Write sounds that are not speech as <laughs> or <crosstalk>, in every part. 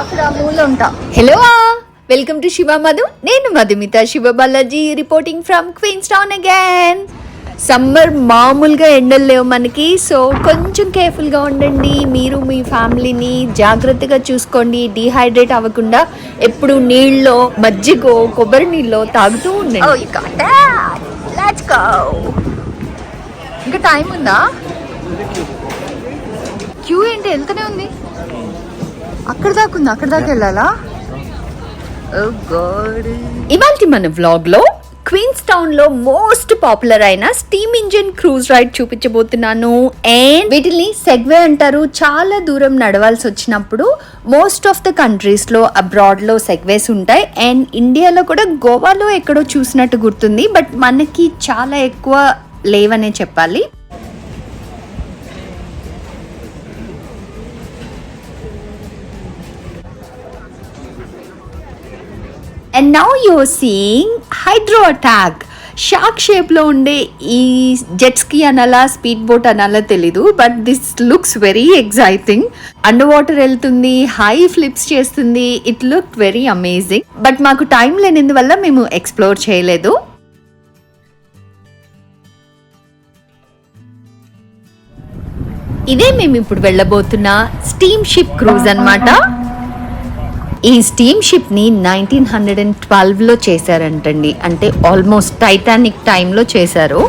అక్కడ మూల ఉంటా. Hello welcome to Shiva Madhu నేను Madhumita. Shiva Balaji reporting from Queenstown again summer మామూలుగా ఎండలు లేవు మనకి సో కొంచెం కేర్ఫుల్గా ఉండండి. మీరు మీ ఫ్యామిలీని జాగ్రత్తగా చూసుకోండి. డిహైడ్రేట్ అవ్వకుండా ఎప్పుడు నీళ్ళలో మజ్జిగో కొబ్బరి నీళ్ళలో తాగుతూ ఉండండి. ఇంకా టైం ఉందా? క్యూ ఏంటి? వెళ్తూనే ఉంది. అక్కడ దాకా ఉంది? అక్కడ దాకా వెళ్ళాలా? ఇవాళ మన వ్లాగ్లో క్వీన్స్ టౌన్లో మోస్ట్ పాపులర్ అయిన స్టీమ్ ఇంజిన్ క్రూజ్ రైడ్ చూపించబోతున్నాను. అండ్ వీటిని సెగ్వే అంటారు. చాలా దూరం నడవాల్సి వచ్చినప్పుడు మోస్ట్ ఆఫ్ ద కంట్రీస్లో అబ్రాడ్లో సెగ్వేస్ ఉంటాయి. అండ్ ఇండియాలో కూడా గోవాలో ఎక్కడో చూసినట్టు గుర్తుంది. బట్ మనకి చాలా ఎక్కువ లేవనే చెప్పాలి. And now you seeing hydro attack shark షేప్లో ఉండే ఈ జెట్స్కి అనాలా స్పీడ్ బోట్ అనాలా తెలీదు but this looks very exciting under water వెళ్తుంది హై ఫ్లిప్స్ చేస్తుంది it look very amazing but మాకు టైం లేనందువల్ల మేము ఎక్స్ప్లోర్ చేయలేదు. ఇదే మేము ఇప్పుడు వెళ్ళబోతున్న స్టీమ్ షిప్ క్రూజ్ అనమాట ఈ స్టీమ్ షిప్ని నైన్టీన్ హండ్రెడ్ అండ్ ట్వెల్వ్లో చేశారంటండి. అంటే ఆల్మోస్ట్ టైటానిక్ టైంలో చేశారు.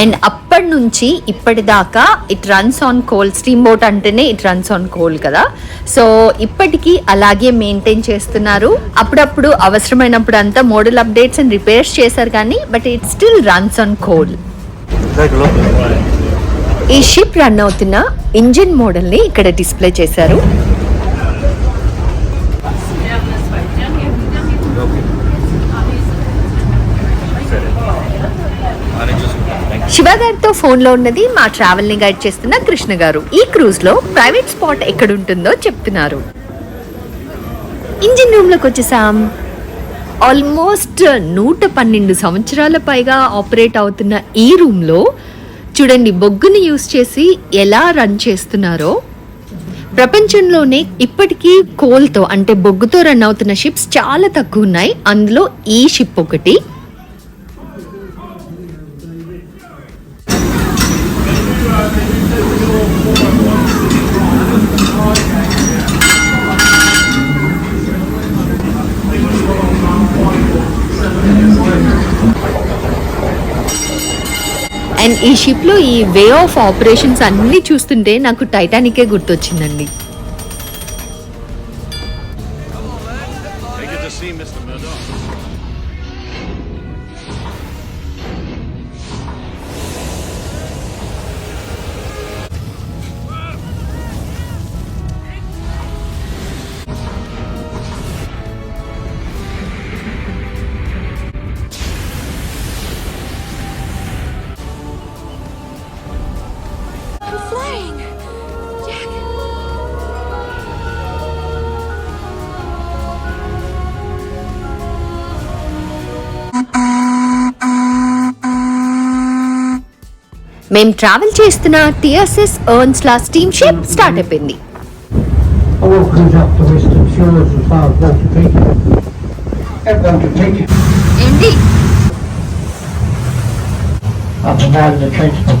అండ్ అప్పటి నుంచి ఇప్పటిదాకా it runs on coal steam boat అంటేనే ఇట్ రన్స్ ఆన్ కోల్ కదా. సో ఇప్పటికీ అలాగే మెయింటైన్ చేస్తున్నారు. అప్పుడప్పుడు అవసరమైనప్పుడు అంతా మోడల్ అప్డేట్స్ అండ్ రిపేర్స్ చేశారు కానీ but it still runs on coal. ఈ షిప్ రన్ అవుతున్న ఇంజిన్ మోడల్ని ఇక్కడ డిస్ప్లే చేశారు. శివ గారితో ఫోన్లో ఉన్నది మా ట్రావెల్ని గైడ్ చేస్తున్న కృష్ణ గారు. ఈ క్రూజ్లో ప్రైవేట్ స్పాట్ ఎక్కడుంటుందో చెప్తున్నారు. ఇంజిన్ రూమ్లోకి వచ్చేసాం. ఆల్మోస్ట్ నూట పన్నెండు సంవత్సరాల పైగా ఆపరేట్ అవుతున్న ఈ రూమ్లో చూడండి బొగ్గుని యూస్ చేసి ఎలా రన్ చేస్తున్నారో. ప్రపంచంలోనే ఇప్పటికీ కోల్తో అంటే బొగ్గుతో రన్ అవుతున్న షిప్స్ చాలా తక్కువ ఉన్నాయి. అందులో ఈ షిప్ ఒకటి అండ్ ఈ షిప్లో ఈ వే ఆఫ్ ఆపరేషన్స్ అన్నీ చూస్తుంటే నాకు టైటానికే గుర్తొచ్చిందండి. మేము ట్రావెల్ చేస్తున్న TSS Earnslaw steam ship start అయిపోయింది ఏంటి up and down the transport.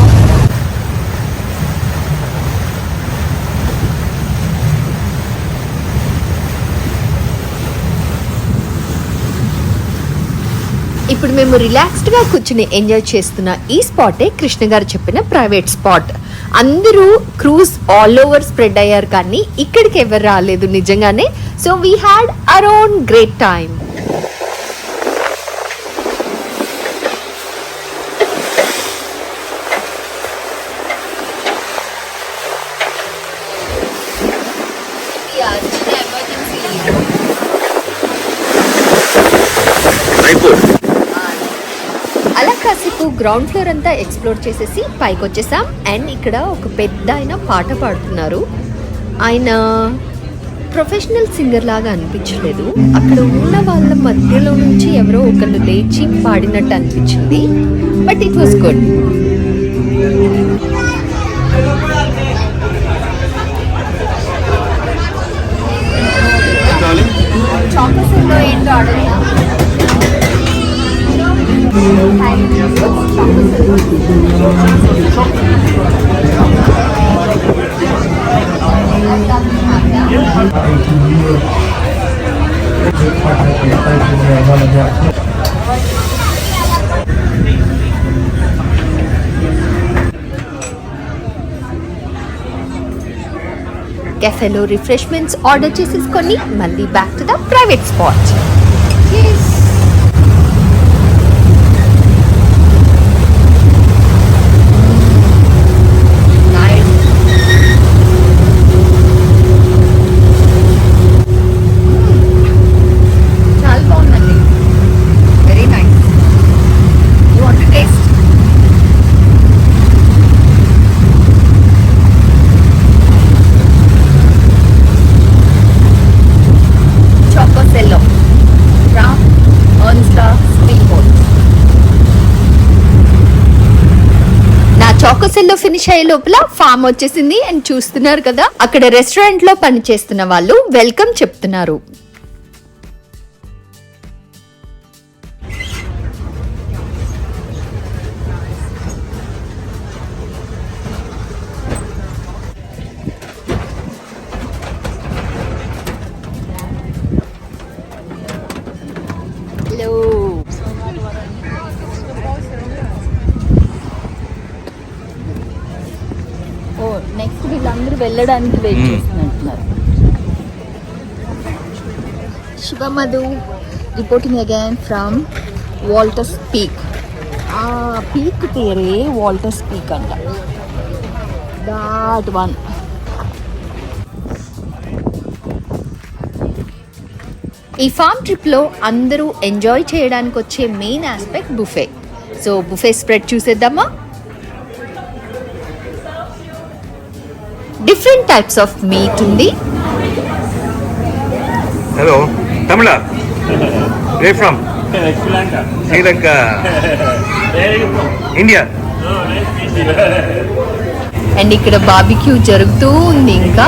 ఇప్పుడు మేము రిలాక్స్డ్గా కూర్చుని ఎంజాయ్ చేస్తున్న ఈ స్పాటే కృష్ణ గారు చెప్పిన ప్రైవేట్ స్పాట్ అందరూ క్రూజ్ ఆల్ ఓవర్ స్ప్రెడ్ అయ్యారు కానీ ఇక్కడికి ఎవరు రాలేదు నిజంగానే. So we had around great time ground floor అంతా ఎక్స్ప్లోర్ చేసేసి పైకి వచ్చేసాం అండ్ ఇక్కడ ఒక పెద్ద ఆయన పాట పాడుతున్నారు. ఆయన ప్రొఫెషనల్ సింగర్ లాగా అనిపించలేదు. అక్కడ ఉన్న వాళ్ళ మధ్యలో నుంచి ఎవరో ఒకళ్ళు లేచి పాడినట్టు అనిపించింది. But it was good. కెఫేలో refreshments order చేసేసుకొని మళ్ళీ back to the private spot చాలా బాగుందండి very nice you want taste Chocosello from Ernsta Steamboat. నా చాకోసెల్లో ఫినిష్ అయ్యే లోపల ఫామ్ వచ్చేసింది అండ్ చూస్తున్నారు కదా. అక్కడ రెస్టారెంట్లో పని చేస్తున్న వాళ్ళు వెల్కమ్ చెప్తున్నారు. వెళ్ళడానికి wait చేస్తున్నట్టున్నారు. Shivamadhu reporting again from Walters peak ఆ పీక్ పేరే వాల్టర్స్ పీక్ అంట. దాట్ వన్ ఈ ఫామ్ ట్రిప్లో అందరూ ఎంజాయ్ చేయడానికి వచ్చే main aspect buffet so buffet spread చూసేద్దామా? డిఫరెంట్ టైప్స్ ఆఫ్ మీట్ ఉంది hello Tamil from. Sri Lanka? India. And ఇక్కడ బాబిక్యూ జరుగుతూ ఉంది ఇంకా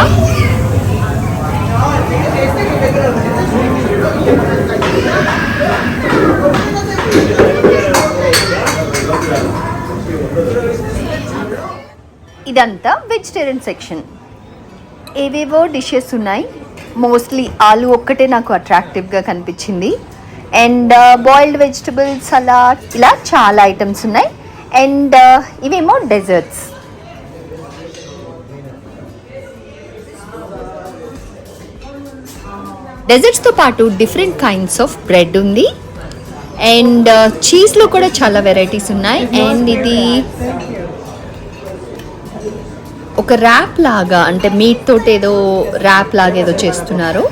ఇదంతా వెజిటేరియన్ సెక్షన్ ఏవేవో డిషెస్ ఉన్నాయి. మోస్ట్లీ ఆలు ఒక్కటే నాకు అట్రాక్టివ్గా కనిపించింది. అండ్ బాయిల్డ్ వెజిటబుల్ సలాడ్ ఇలా చాలా ఐటమ్స్ ఉన్నాయి. అండ్ uh, ఇవేమో డెజర్ట్స్ డెజర్ట్స్తో పాటు డిఫరెంట్ కైండ్స్ ఆఫ్ బ్రెడ్ ఉంది. అండ్ చీజ్లో uh, కూడా చాలా వెరైటీస్ ఉన్నాయి. అండ్ ఇది ఒక ర్యాప్ లాగా అంటే మీట్ తోటి ఏదో ర్యాప్ లాగా ఏదో చేస్తున్నారు.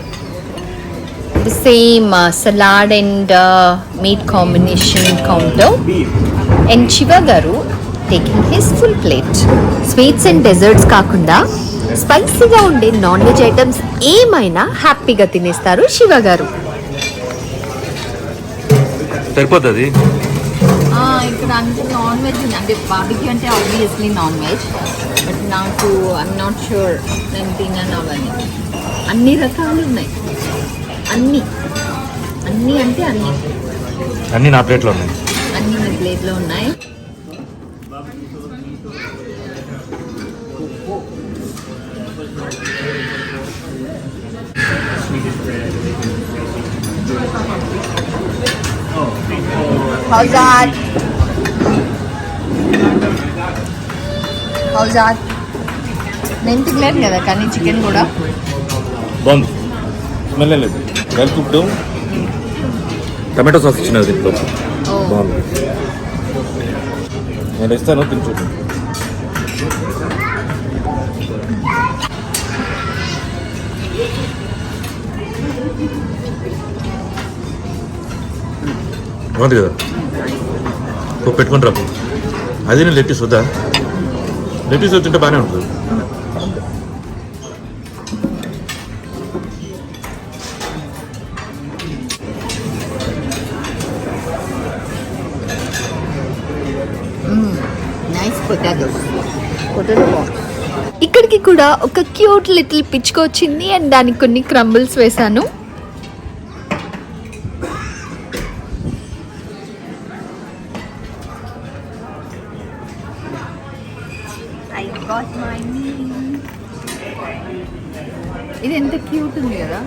The same salad and meat combination counter and Shiva garu taking his full plate sweets and desserts కాకుండా స్పైసీగా ఉండే నాన్ వెజ్ ఐటమ్స్ ఏమైనా హ్యాపీగా తినేస్తారు శివ గారు సరిపోతుంది ఇక్కడ అంటే నాన్ వెజ్ అంటే బాబిక్యూ అంటే ఆబ్వియస్లీ నాన్ వెజ్ బట్ నాకు ఐమ్ నాట్ షూర్ నేను తిన్నాను అవన్నీ. అన్ని రకాలు ఉన్నాయి. అన్ని. అన్ని అంటే అన్ని. అన్ని నా ప్లేట్లో ఉన్నాయి. అన్ని మీ ప్లేట్లో ఉన్నాయి. How's that? How's that? నేను కదా కానీ చికెన్ కూడా. బాగుంది. స్మెల్ లేదు. Well cooked. టమాటో సాస్ ఇచ్చినది దీంట్లో. బాగుంది. నేను ఇస్తాను తిని చూడు. బాగుంది కదా. పో పెట్టుకుని రా. అది నేను లెట్టిస్ వద్దా లెట్టిస్ వచ్చింటే బాగానే ఉంటుంది. పొటాటో ఇక్కడికి కూడా ఒక క్యూట్ లిటిల్ పిచ్చుక వచ్చింది అండ్ దానికి కొన్ని క్రంబుల్స్ వేశాను. Got my meal. ఇది ఎంత క్యూట్ ఉంది కదా.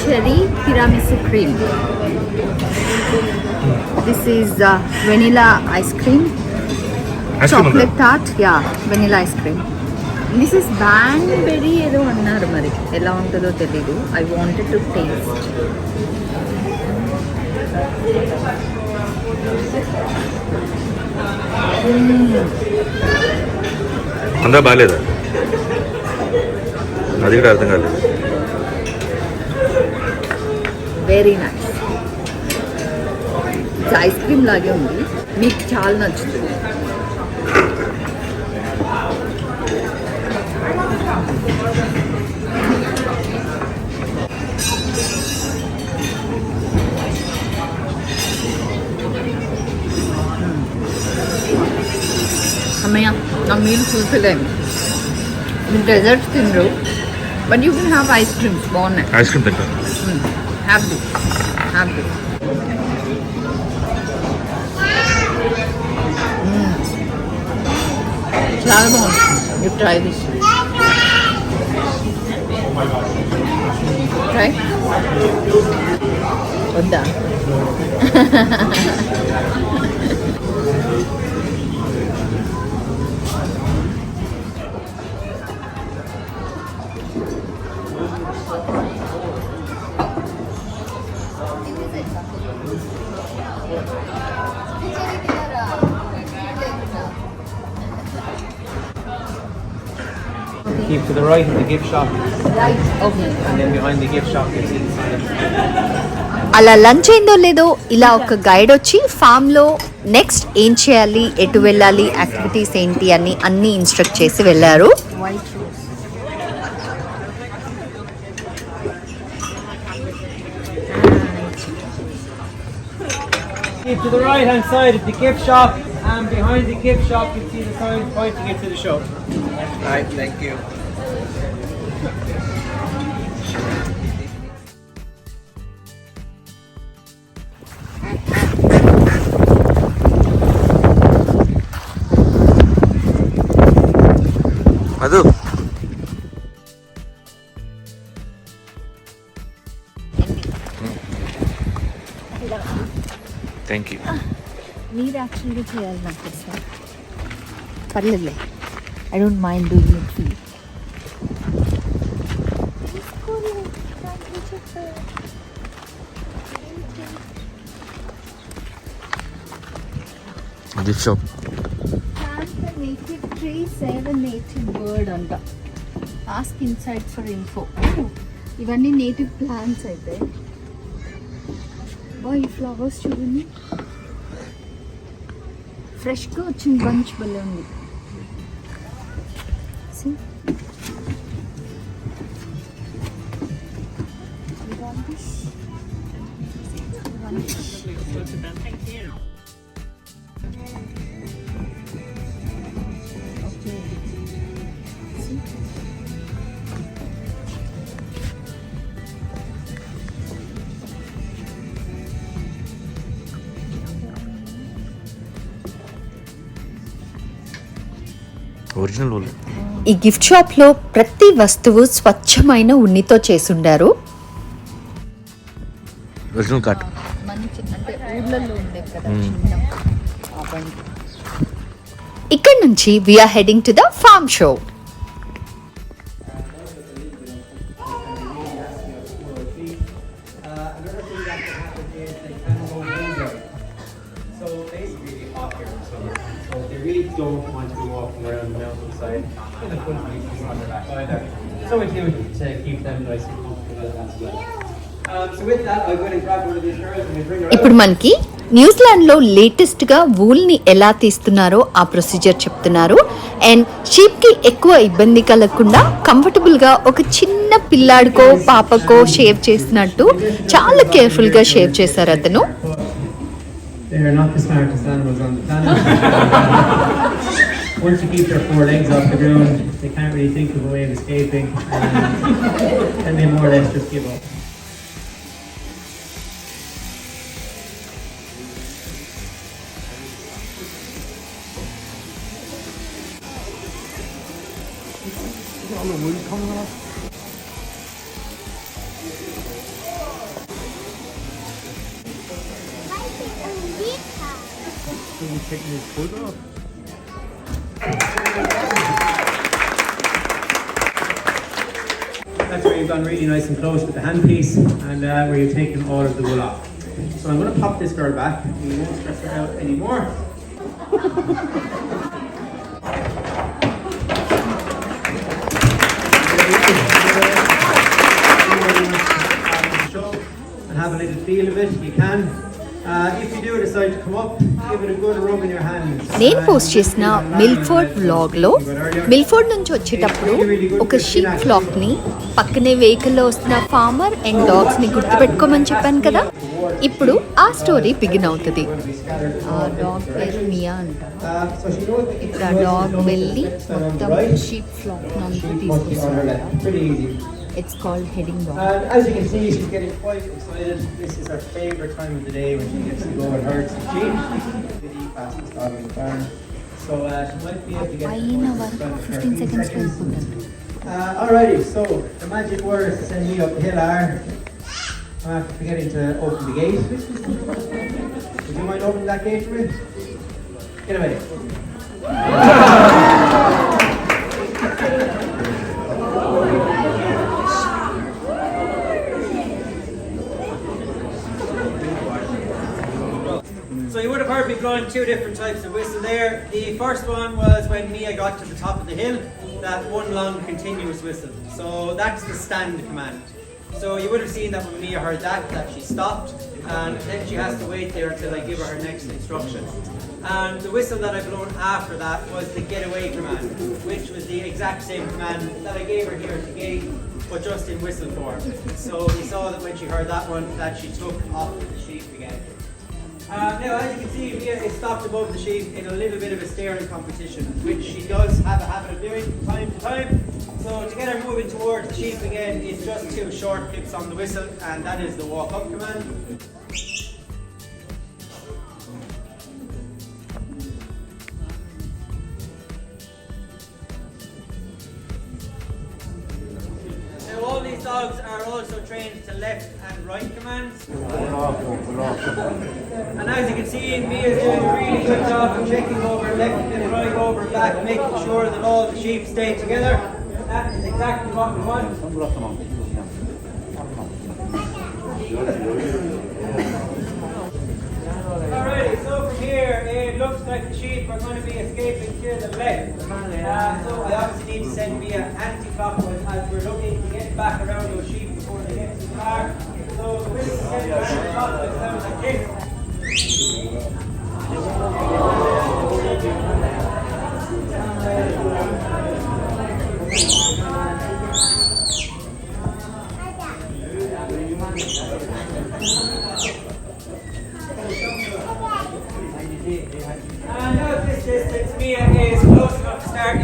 Cherry tiramisu cream. This is vanilla ice cream chocolate tart yeah vanilla ice cream this is boysenberry ఏదో అన్నారు మరి. ఎలా ఉంటుందో తెలీదు. ఐ వాంటెడ్ టు టేస్ట్ అందా బాగాలేదా? అది కూడా అర్థం కాలేదు. వెరీ నైస్ ఐస్ క్రీమ్ లాగే ఉంది. మీకు చాలా నచ్చుతుంది. అమ్మయ్య a meal fulfilling. Desserts room. but you can have ice cream spawn. Ice cream ತಿಂದ್ರು. Hmm. Have this. Have this. Hmm. Lalmon. You try this. Try. What the. <laughs> Keep to the right of the gift shop, right okay and then behind the gift shop, you'll see the sign. అలా lunch అయిందో లేదో ఇలా ఒక guide వచ్చి ఫామ్లో next ఏం చేయాలి ఎటు వెళ్ళాలి యాక్టివిటీస్ ఏంటి అని అన్ని ఇన్స్ట్రక్ట్ చేసి వెళ్ళారు right hand side of the gift shop, and behind the gift shop, you'll see the sign pointing into the shop. Right, thank you. మీరు యాక్చువల్గా చేయాలి నాకు సార్ పర్లేదులే I don't mind doing it fee gift shop native tree save native bird అంట ask inside for info ఇవన్నీ native plants అయితే బా ఈ ఫ్లవర్స్ చూడండి ఫ్రెష్గా వచ్చింది బంచ్ భలే ఉంది. Thank You. ఒరిజినల్ ఈ గిఫ్ట్ షాప్లో ప్రతి వస్తువు స్వచ్ఛమైన ఉన్నితో చేసుండారు. ఒరిజినల్. ఇక్కడ నుంచి we're heading to the farm show ఇప్పుడు మనకి న్యూజిలాండ్లో లేటెస్ట్గా వూల్ని ఎలా తీస్తున్నారో ఆ ప్రొసీజర్ చెప్తున్నారు. అండ్ షీప్కి ఎక్కువ ఇబ్బంది కలగకుండా కంఫర్టబుల్గా ఒక చిన్న పిల్లాడికో పాపకో షేవ్ చేసినట్టు చాలా కేర్ఫుల్గా షేవ్ చేశారు అతను. That's where you've gone really nice and close with the handpiece, and uh, where you've taken all of the wool off. So I'm going to pop this girl back. We won't stress her out anymore. <laughs> నేను post చేసిన Milford బ్లాగ్లో Milford నుంచి వచ్చేటప్పుడు ఒక sheep ఫ్లాక్ని పక్కనే వెహికల్లో వస్తున్న farmer and డాగ్స్ని గుర్తుపెట్టుకోమని చెప్పాను కదా. ఇప్పుడు ఆ స్టోరీ బిగిన్ అవుతుంది ఆ డాగ్ పేరు మియా అంట Uh, so she knows that ఇప్పుడు ఆ డాగ్ వెళ్ళి మొత్తం sheep flax నంతా She must be on her left. తీసుకొస్తుంది Pretty easy. It's called heading dog And as you can see, she's getting quite excited. This is her favourite time of the day when she gets to go and herd some sheep. The fastest dog in the farm. So uh, she might be able to get పైన towards the వరకు front of her 15 seconds seconds. వెళ్ళిపోతుంది Uh, alrighty, so the magic words to send me up the hill are I'm forgetting to open the gate. Would you mind opening that gate for me? Get away. So you would have heard me blowing two different types of whistle there. The first one was when Mia got to the top of the hill, that one long continuous whistle. So that's the stand command. So you would have seen that when Mia heard that, that she stopped, and then she has to wait there until I give her her next instruction. And the whistle that I blown after that was the get away command, which was the exact same command that I gave her here at the gate, but just in whistle form. So you saw that when she heard that one, that she took off the sheep again. Uh, now, as you can see, Mia is stopped above the sheep in a little bit of a staring competition, which she does have a habit of doing from time to time. So to get her moving towards the sheep again is just two short clicks on the whistle, and that is the walk up command. Now all these dogs are also trained to left and right commands. And as you can see, Mia's doing a really good job of checking over left and right over back, making sure that all the sheep stay together. That is exactly what we want. Alrighty, so from here, it looks like the sheep are going to be escaping to the left. Uh, so I obviously need to send as we're looking to get back around those sheep before they get.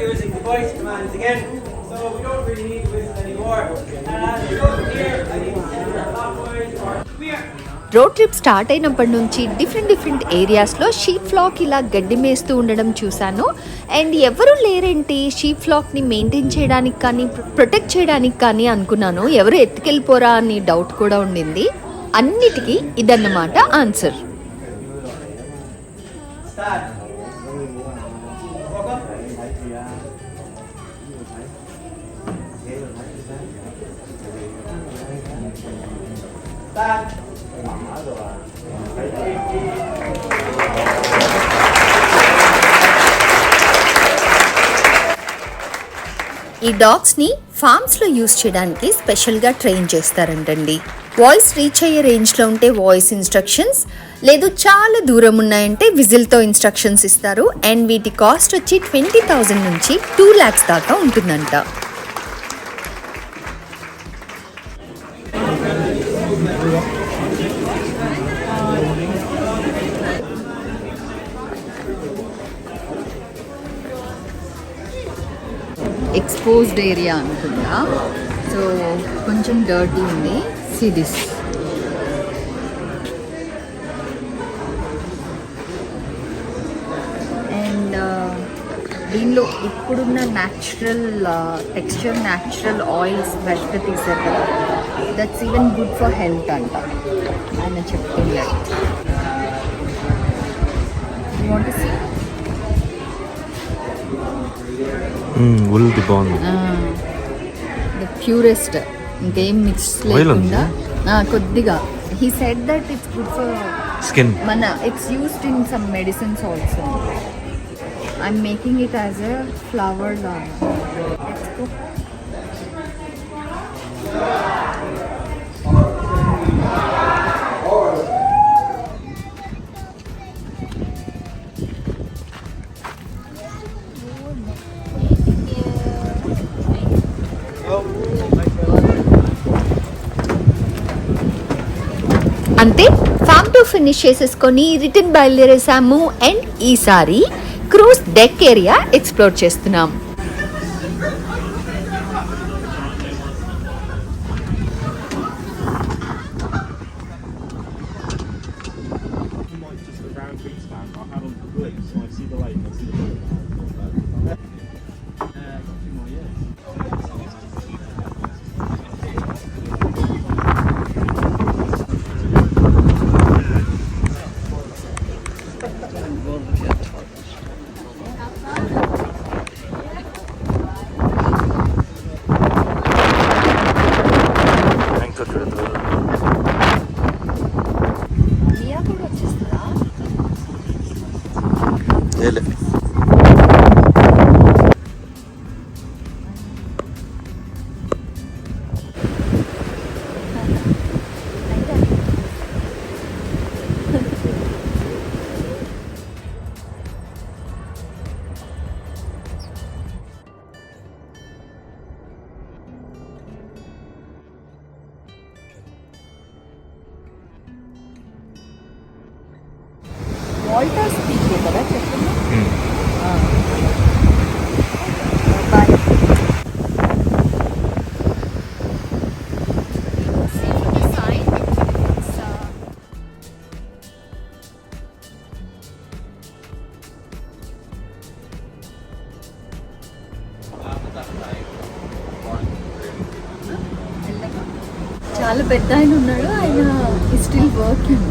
Using the voice commands again. So we don't really need to road trip start అయినప్పటి నుంచి different different ఏరియాస్లో sheep flock ఇలా గడ్డి మేస్తూ ఉండడం చూశాను. And ఎవరు లేరేంటి? Sheep ఫ్లాక్ని maintain చేయడానికి కానీ ప్రొటెక్ట్ చేయడానికి కానీ అనుకున్నాను. ఎవరు ఎత్తుకెళ్ళిపోరా అని డౌట్ కూడా ఉండింది. అన్నిటికీ ఇదన్నమాట ఆన్సర్ Start. ఈ డాగ్స్ని ఫార్మ్స్లో యూస్ చేయడానికి స్పెషల్గా ట్రైన్ చేస్తారంటండి. వాయిస్ రీచ్ అయ్యే రేంజ్లో ఉంటే వాయిస్ ఇన్స్ట్రక్షన్స్ లేదు చాలా దూరం ఉన్నాయంటే విజిల్తో ఇన్స్ట్రక్షన్స్ ఇస్తారు. అండ్ వీటి కాస్ట్ వచ్చి ట్వంటీ థౌజండ్ నుంచి టూ ల్యాక్స్ దాకా ఉంటుందంట. ఎక్స్పోజ్డ్ ఏరియా అనుకుంటా. సో కొంచెం డర్టీ ఉంది. సి దిస్ అండ్ దీనిలో ఇప్పుడున్న న్యాచురల్ టెక్స్చర్ న్యాచురల్ ఆయిల్స్ బయట తీసారు కదా that's even good for health అంట. ఆయన చెప్తున్నారు వాంట్ సీ ఉల్ది బాగుంది ప్యూరెస్ట్ ఇంకేం మిక్స్ లేకుండా. ఆ, కొద్దిగా. He said that it's good for skin మన it's used in some medicines also I'm making it as a flour అంతే ఫామ్ టు ఫినిష్ చేసేసుకొని రిటర్న్ బయలుదేరేసాము అండ్ ఈసారి క్రూజ్ డెక్ ఏరియా ఎక్స్ప్లోర్ చేస్తున్నాం. పెద్ద ఆయన ఉన్నాడు. ఆయన still working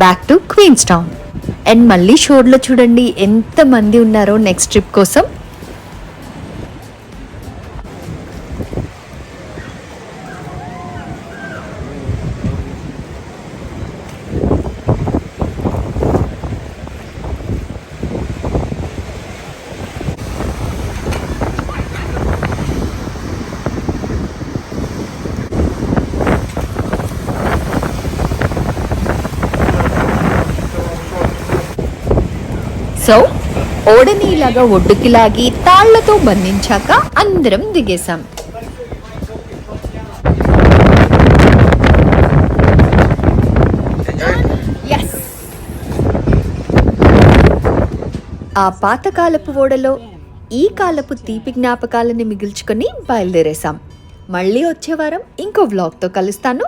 back to Queenstown and మళ్ళీ షోర్లో చూడండి. ఎంతమంది ఉన్నారో నెక్స్ట్ ట్రిప్ కోసం. సో ఓడని ఒడ్డుకి లాగి తాళ్ళతో బంధించాక అందరం దిగేశాం. ఆ పాతకాలపు ఓడలో ఈ కాలపు తీపి జ్ఞాపకాలని మిగిల్చుకొని బయలుదేరేశాం. మళ్ళీ వచ్చే వారం ఇంకో వ్లాగ్తో కలుస్తాను.